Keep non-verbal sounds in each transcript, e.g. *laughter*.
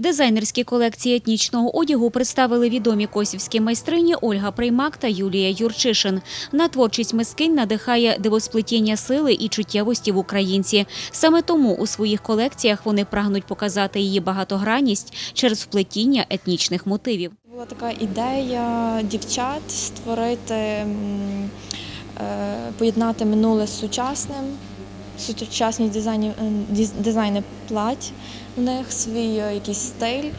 Дизайнерські колекції етнічного одягу представили відомі косівські майстрині Ольга Приймак та Юлія Юрчишин. На творчість мискинь надихає дивосплетіння сили і чуттєвості в українці. Саме тому у своїх колекціях вони прагнуть показати її багатогранність через вплетіння етнічних мотивів. Була така ідея дівчат створити, е, поєднати минуле з сучасним, сучасні дизайні, е, дизайни плать, в них свій е, якийсь стиль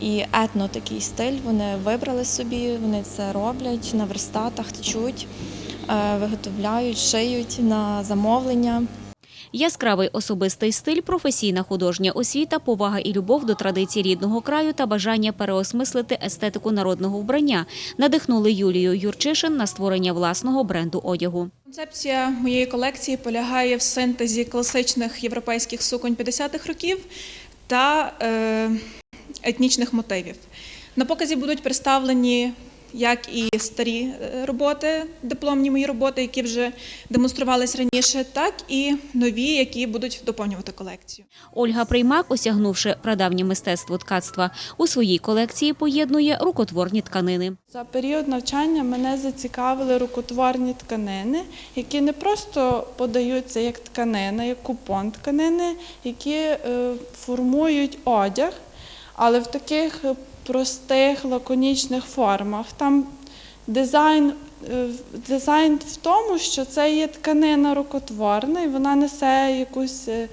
і етно такий стиль. Вони вибрали собі, вони це роблять на верстатах, тчуть, е, виготовляють, шиють на замовлення. Яскравий особистий стиль, професійна художня освіта, повага і любов до традицій рідного краю та бажання переосмислити естетику народного вбрання надихнули Юлію Юрчишин на створення власного бренду одягу. Концепція моєї колекції полягає в синтезі класичних європейських суконь 50-х років та е, етнічних мотивів. На показі будуть представлені як і старі е, роботи, дипломні мої роботи, які вже демонструвались раніше, так і нові, які будуть доповнювати колекцію. Ольга Приймак, осягнувши прадавнє мистецтво ткацтва, у своїй колекції поєднує рукотворні тканини. За період навчання мене зацікавили рукотворні тканини, які не просто подаються як тканина, як купон тканини, які е, формують одяг, але в таких простих лаконічних формах. Там дизайн, е, дизайн в тому, що це є тканина рукотворна, і вона несе якусь е,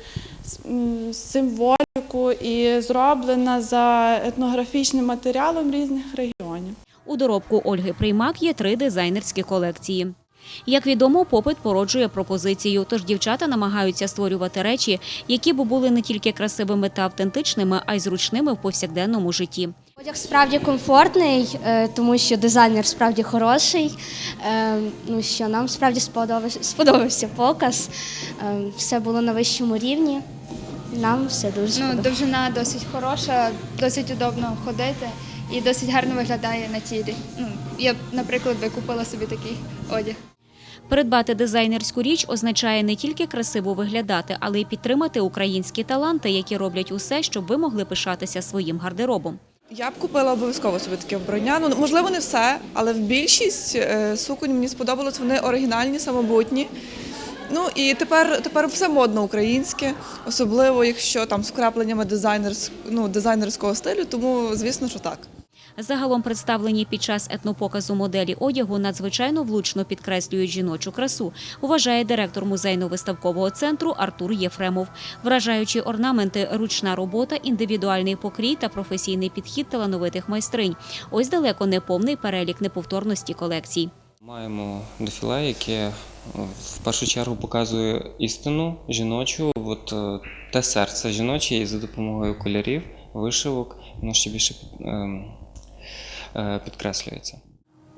символіку і зроблена за етнографічним матеріалом різних регіонів. У доробку Ольги Приймак є три дизайнерські колекції. Як відомо, попит породжує пропозицію, тож дівчата намагаються створювати речі, які б були не тільки красивими та автентичними, а й зручними в повсякденному житті. Одяг справді комфортний, е, тому що дизайнер справді хороший. е, Ну що нам справді сподобався, *laughs* сподобався показ. е, Все було на вищому рівні. Нам все дуже Ну, довжина досить хороша, досить удобно ходити і досить гарно виглядає на тілі. Ну, я, наприклад, би купила собі такий одяг. Придбати дизайнерську річ означає не тільки красиво виглядати, але й підтримати українські таланти, які роблять усе, щоб ви могли пишатися своїм гардеробом. Я б купила обов'язково собі таке вбрання. Ну можливо, не все, але в більшість е, суконь мені сподобалось. Вони оригінальні, самобутні. Ну і тепер, тепер все модно українське, особливо якщо там з вкрапленнями дизайнерс, ну, дизайнерського стилю. Тому звісно, що так. Загалом представлені під час етнопоказу моделі одягу надзвичайно влучно підкреслюють жіночу красу, вважає директор музейно-виставкового центру Артур Єфремов. Вражаючі орнаменти, ручна робота, індивідуальний покрій та професійний підхід талановитих майстринь. Ось далеко не повний перелік неповторності колекцій. Маємо дефіле, яке е, в першу чергу показує істину жіночу, от е, те серце жіноче, і за допомогою кольорів, вишивок, воно ще більше ем, підкреслюється.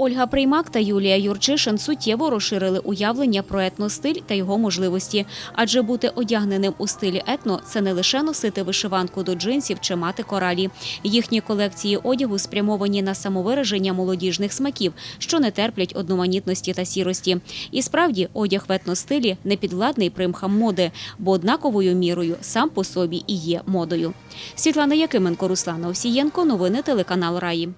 Ольга Приймак та Юлія Юрчишин суттєво розширили уявлення про етностиль та його можливості. Адже бути одягненим у стилі етно це не лише носити вишиванку до джинсів чи мати коралі. Їхні колекції одягу спрямовані на самовираження молодіжних смаків, що не терплять одноманітності та сірості. І справді одяг в етностилі не підвладний примхам моди, бо однаковою мірою сам по собі і є модою. Світлана Якименко, Руслана Овсієнко. Новини телеканал Раї.